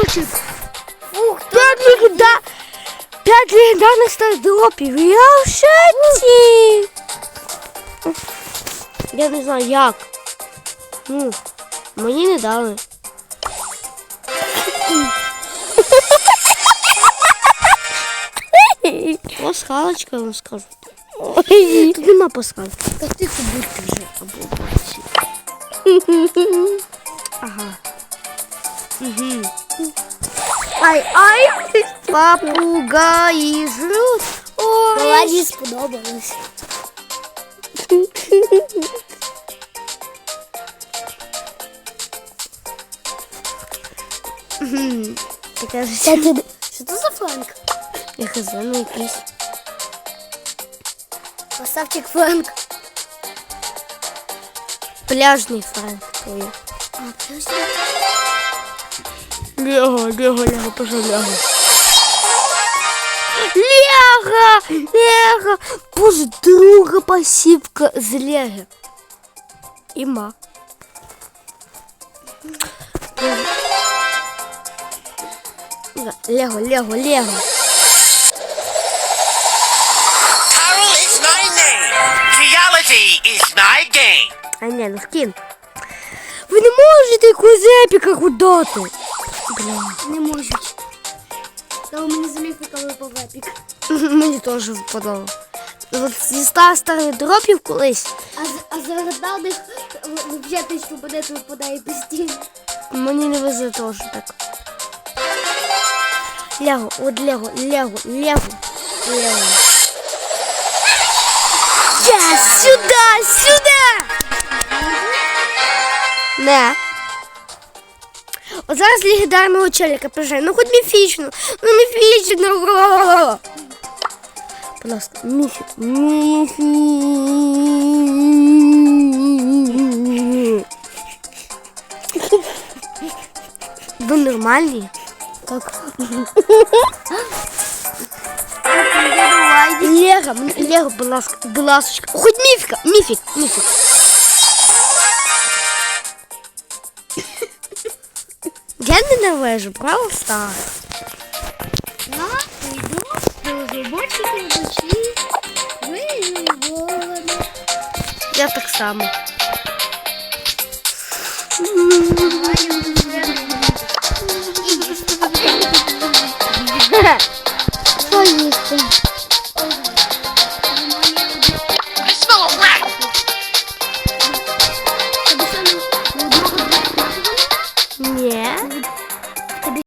почти. Ух, П'ять легендар... П'ять легендарних стардропів. Я в шоці. Я не знаю як. Ну, мені не дали. Пасхалочка, вам скажу. Тут нема пасхалки. Та тихо будьте вже. Або. Ага. Угу. Ай, ай. Попугаї жруть. Ой. Ладі сподобалось. Таке ж Та ти... Що це за фланк? я хз, ну якийсь. Красавчик фланк. Пляжний франк. Ой. А, подожди. Лего, Лего, Лего, пожалуй, Лего. Лего! Лего! Боже, друга пасівка з Лего. Іма. Лего, Лего, Лего. Carol is my name. Geology is my game. А не, ну скин. Ви не можете якусь епіка дати. Бля. Не можуть. Та у мене з міфіка випав епік. Мені теж впадало. От зі ста старих дропів колись А, з- а за даних вже тисячу монет випадає постійно. мені не везе теж так. Лего, от Лего, Лего, Лего, Лего. Я сюди, сюди! Не. От зараз легендарного челіка приїжджає. Ну хоч міфічно. Ну міфічно. Будь ласка, міфік. Міфік. Ви нормальні? Как? Лего, м- Лего, будь ласка, будь ласка. Хоть міфіка, міфік, міфік. Ненавижу, правда, стар. Я йду до глибоких душі. Виявлено. Я так само. Їсти?